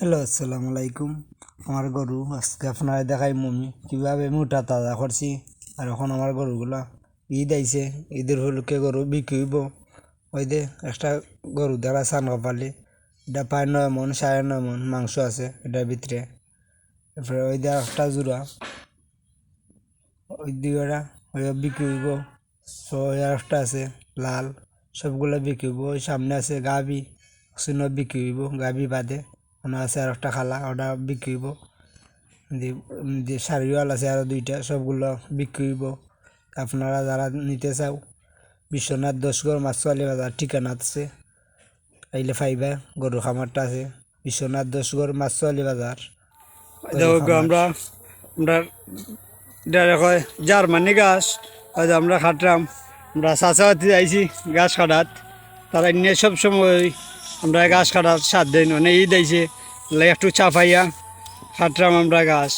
Hello, আসসালামু আলাইকুম। আমার গরু আজকে আপনারা দেখাই মমি। কীভাবে মোটা তাজা করছি, আর এখন আমার গরুগুলা ঈদ আইছে, ঈদের হলুকে গরু বিক্রি হইব। ওই দে একটা গরু দ্বারা সান কপালি এটা প্রায় নয় মন, সাড়ে নয় মন মাংস আছে এটার ভিতরে। তারপরে ওই দে একটা জোড়া, ওই দুইটা ওই বিক্রি হইব। ছয় একটা আছে, লাল, সবগুলো বিক্রি হইব। ওই সামনে আছে গাবি শূন্য বিক্রি হইব গাবি বাদে। ওনা আছে আর একটা খালা ওটা বিক্রি হইব দি- দি শাড়িওয়াল আছে আরও দুইটা সবগুলো বিক্রি হইব আপনারা যারা নিতে চাও বিশ্বনাথ দশগড় মাছওয়ালি বাজার ঠিকানা আছে। আইলে ফাইবা গরু খামারটা আছে। বিশ্বনাথ দশগড় মাছওয়ালি বাজার আমরা আমরা কয় জার্মানি গাছ হয়তো আমরা খাটলাম আমরা চাচাহাতি যাইছি গাছ কাটাত। তারা নিয়ে সব সময় আমরা গাছ কাটার সাত দিন মানে ই লে একটু চাপাইয়া খাটলাম আমরা গাছ।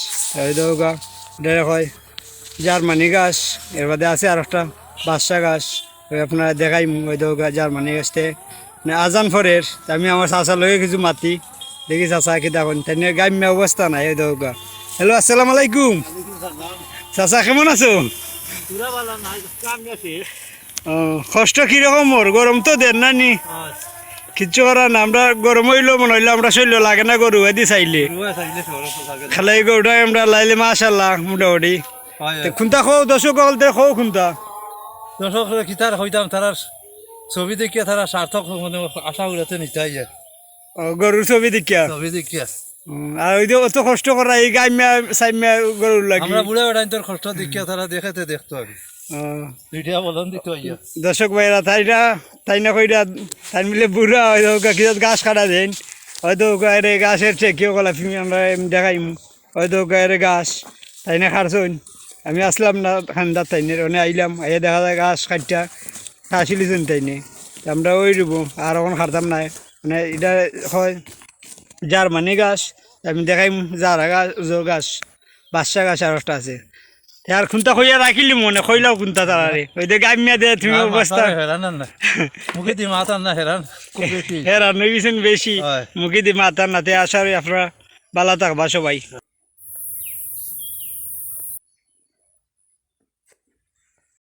এটা কয় জার্মানি গাছ এর বাদে আছে আর একটা বাদশা গাছ ওই আপনারা দেখাই ওই দেখো জার্মানি গাছতে। মানে আজান ফরের আমি আমার চাচা লগে কিছু মাতি দেখি চাচা কি দেখুন তাই গাম্য অবস্থা নাই এই দেখো হ্যালো আসসালামু আলাইকুম। চাচা কেমন আছো? ও, কষ্ট কীরকম ওর? গরম তো দেন না নি? কিচ্ছু করার না আমরা গরম হইল মনে হইল আমরা শৈল লাগে না গরু এদি চাইলে। খালাই গরুটা আমরা লাইলে মাশাল্লাহ মোটামুটি। খুন্তা খো দর্শক হলতে খো খুন্তা দর্শক কিতার হইতাম তারা ছবি দেখিয়া তারা সার্থক মানে আশা উড়াতে নিতাই গরুর ছবি দেখিয়া। ছবি দেখিয়া। আর ওই অত কষ্ট করা এই গাইমা সাইমা গরুর লাগি। আমরা বুড়ে বেড়াই তোর কষ্ট দেখিয়া তারা দেখাতে দেখতো আমি দুইটা বলন দিত দর্শক ভাইরা তাইরা তাই না কইরা তাই মিলে বুড়া হয়তো কিজাত গাছ কাটা দেন? হয়তো গায়ের গাছের ঠেকিও গলা ফিমি আমরা দেখাইম। হয়তো গায়ের গাছ, তাই না খারছইন আমি আসলাম না খান্দার তাই না আইলাম, আইয়া দেখা যায় গাছ কাটটা খাসিলিছেন তাই নে আমরা ওই রুব, আর এখন খারতাম না। মানে এটা হয় জার্মানি গাছ আমি দেখাইম জারা গাছ গাছ, বাদশা গাছ আর একটা আছে। আর খুন্তা খইয়া রাখিলি মনে খইলাও খুন্তা তারারে ওই যে গামিয়া দে তুমি অবস্থা হেরান না মুখে দি মাথা না হেরান হেরান নইছেন বেশি। মুখে দি না নাতে আসার আপনারা বালা থাকবা সবাই